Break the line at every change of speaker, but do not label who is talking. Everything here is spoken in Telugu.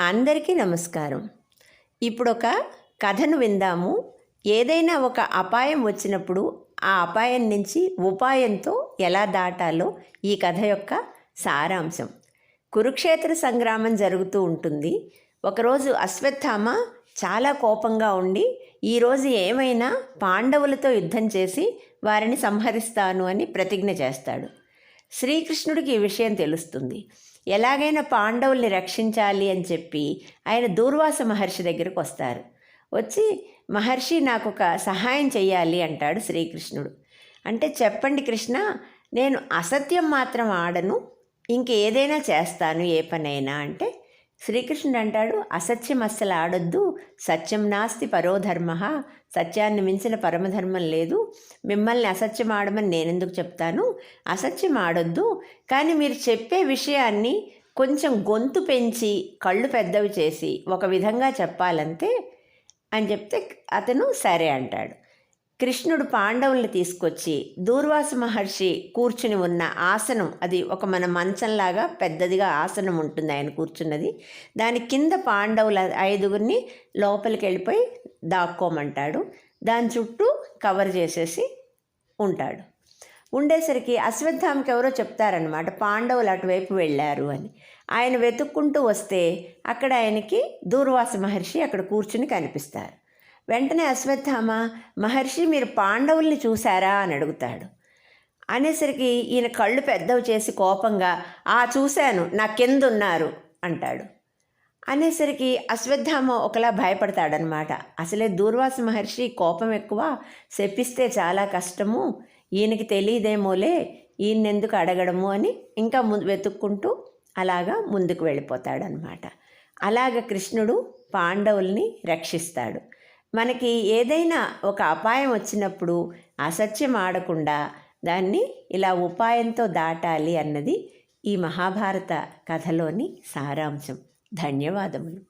అందరికీ నమస్కారం. ఇప్పుడు ఒక కథను విందాము. ఏదైనా ఒక అపాయం వచ్చినప్పుడు ఆ అపాయం నుంచి ఉపాయంతో ఎలా దాటాలో ఈ కథ యొక్క సారాంశం. కురుక్షేత్ర సంగ్రామం జరుగుతూ ఉంటుంది. ఒకరోజు అశ్వత్థామ చాలా కోపంగా ఉండి ఈరోజు ఏమైనా పాండవులతో యుద్ధం చేసి వారిని సంహరిస్తాను అని ప్రతిజ్ఞ చేస్తాడు. శ్రీకృష్ణుడికి ఈ విషయం తెలుస్తుంది. ఎలాగైనా పాండవుల్ని రక్షించాలి అని చెప్పి ఆయన దూర్వాస మహర్షి దగ్గరకు వస్తారు. వచ్చి మహర్షి నాకు ఒక సహాయం చెయ్యాలి అంటాడు శ్రీకృష్ణుడు. అంటే చెప్పండి కృష్ణ నేను అసత్యం మాత్రం ఆడను ఇంకేదైనా చేస్తాను ఏ పనైనా అంటే శ్రీకృష్ణుడు అంటాడు అసత్యం అస్సలు ఆడొద్దు. సత్యం నాస్తి పరోధర్మ సత్యాన్ని మించిన పరమధర్మం లేదు. మిమ్మల్ని అసత్యం ఆడమని నేనెందుకు చెప్తాను? అసత్యం ఆడొద్దు. కానీ మీరు చెప్పే విషయాన్ని కొంచెం గొంతు పెంచి కళ్ళు పెద్దవి చేసి ఒక విధంగా చెప్పాలంతే అని చెప్తే అతను సరే అంటాడు. కృష్ణుడు పాండవుల్ని తీసుకొచ్చి దూర్వాస మహర్షి కూర్చుని ఉన్న ఆసనం అది ఒక మన మంచంలాగా పెద్దదిగా ఆసనం ఉంటుంది ఆయన కూర్చున్నది. దాని కింద పాండవుల ఐదుగురిని లోపలికి వెళ్ళిపోయి దాక్కోమంటాడు. దాని చుట్టూ కవర్ చేసేసి ఉంటాడు. ఉండేసరికి అశ్వత్థామకి ఎవరో చెప్తారనమాట పాండవులు అటువైపు వెళ్ళారు అని. ఆయన వెతుక్కుంటూ వస్తే అక్కడ ఆయనకి దూర్వాస మహర్షి అక్కడ కూర్చుని కనిపిస్తారు. వెంటనే అశ్వత్థామ మహర్షి మీరు పాండవుల్ని చూశారా? అని అడుగుతాడు. అనేసరికి ఈయన కళ్ళు పెద్దవి చేసి కోపంగా ఆ చూశాను. నా కింద ఉన్నారు అంటాడు. అనేసరికి అశ్వత్థామ ఒకలా భయపడతాడనమాట అసలే దూర్వాస మహర్షి కోపం ఎక్కువ శపిస్తే చాలా కష్టము ఈయనకి తెలియదేమోలే ఈయన ఎందుకు అడగడము అని ఇంకా ముందు వెతుక్కుంటూ అలాగా ముందుకు వెళ్ళిపోతాడనమాట అలాగ కృష్ణుడు పాండవుల్ని రక్షిస్తాడు. మనకి ఏదైనా ఒక అపాయం వచ్చినప్పుడు అసత్యం ఆడకుండా దాన్ని ఇలా ఉపాయంతో దాటాలి అన్నది ఈ మహాభారత కథలోని సారాంశం. ధన్యవాదములు.